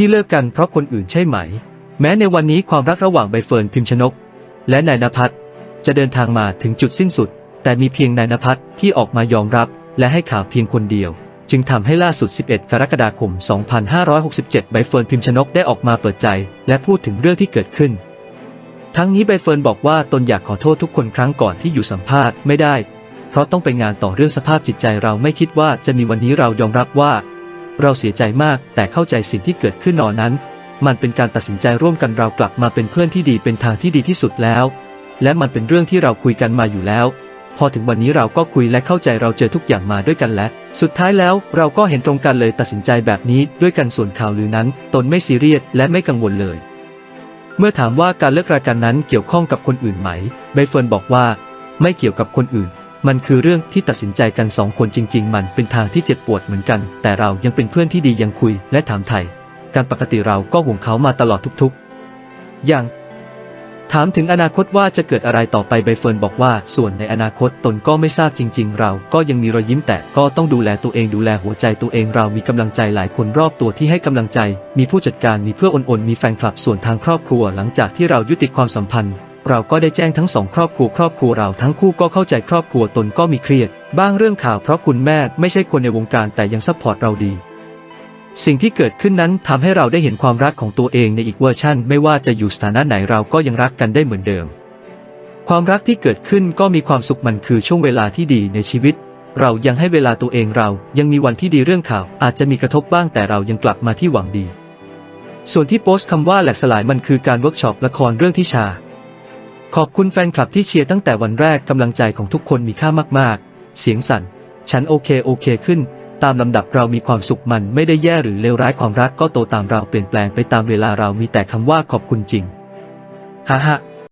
ที่เลิกกันเพราะคนอื่นใช่ไหม แม้ในวันนี้ความรักระหว่างใบเฟิร์นพิมชนก และนายนภัสจะเดินทางมาถึงจุดสิ้นสุด แต่มีเพียงนายนภัสที่ออกมายอมรับ และให้ข่าวเพียงคนเดียว จึงทำให้ล่าสุด 11 กรกฎาคม 2567 ใบเฟิร์นพิมชนกได้ออกมาเปิดใจ และพูดถึงเรื่องที่เกิดขึ้น ทั้งนี้ใบเฟิร์นบอกว่าตนอยากขอโทษทุกคนครั้งก่อนที่อยู่สัมภาษณ์ไม่ได้ เพราะต้องไปงานต่อเรื่องสภาพจิตใจเราไม่คิดว่าจะมีวันนี้เรายอมรับว่า เราเสียใจมากแต่เข้าใจสิ่งที่เกิดขึ้นนอนนั้น มันเป็นการตัดสินใจร่วมกันเรากลับมาเป็นเพื่อนที่ดีเป็นทางที่ดีที่สุดแล้ว และมันเป็นเรื่องที่เราคุยกันมาอยู่แล้ว พอถึงวันนี้เราก็คุยและเข้าใจเราเจอทุกอย่างมาด้วยกันและ สุดท้ายแล้วเราก็เห็นตรงกันเลยตัดสินใจแบบนี้ด้วยกันส่วนข่าวลือนั้น ตนไม่ซีเรียสและไม่กังวลเลย เมื่อถามว่าการเลิกรากันนั้นเกี่ยวข้องกับคนอื่นไหมใบเฟิร์นบอกว่า ไม่เกี่ยวกับคนอื่น มันคือเรื่องที่ตัดสินใจกันสองคนจริง ๆ มันเป็นทางที่เจ็บปวดเหมือนกัน แต่เรายังเป็นเพื่อนที่ดียังคุยและถามไถ่การปกติเราก็ห่วงเขามาตลอดทุกๆ อย่าง ถามถึงอนาคตว่าจะเกิดอะไรต่อไปใบเฟิร์นบอกว่า ส่วนในอนาคตตนก็ไม่ทราบจริง ๆ เราก็ยังมีรอยยิ้มแต่ก็ต้องดูแลตัวเองดูแลหัวใจตัวเองเรามีกำลังใจหลายคนรอบตัวที่ให้กำลังใจ มีผู้จัดการมีเพื่อนอนๆมีแฟนคลับส่วนทางครอบครัว หลังจากที่เรายุติความสัมพันธ์ เราก็ได้แจ้งทั้งสองครอบครัวครอบครัวเราทั้งคู่ก็เข้าใจครอบครัวตนก็มีเครียด บ้างเรื่องข่าวเพราะคุณแม่ไม่ใช่คนในวงการแต่ยังซัพพอร์ตเราดี สิ่งที่เกิดขึ้นนั้นทำให้เราได้เห็นความรักของตัวเองในอีกเวอร์ชั่น ไม่ว่าจะอยู่สถานะไหนเราก็ยังรักกันได้เหมือนเดิม ความรักที่เกิดขึ้นก็มีความสุขมันคือช่วงเวลาที่ดีในชีวิต เรายังให้เวลาตัวเองเรายังมีวันที่ดีเรื่องข่าว อาจจะมีกระทบบ้างแต่เรายังกลับมาที่หวังดี ส่วนที่โพสต์คำว่าแหลกสลายมันคือการเวิร์กช็อปละครเรื่องที่ชา ขอบคุณแฟนคลับที่เชียร์ตั้งแต่วันแรกกำลังใจของทุกคนมีค่ามากๆ เสียงสั่น ฉันโอเคโอเคขึ้น ตามลำดับเรามีความสุขมันไม่ได้แย่หรือเลวร้ายความรักก็โตตามเราเปลี่ยนแปลงไปตามเวลาเรามีแต่คำว่าขอบคุณจริงฮ่าฮ่า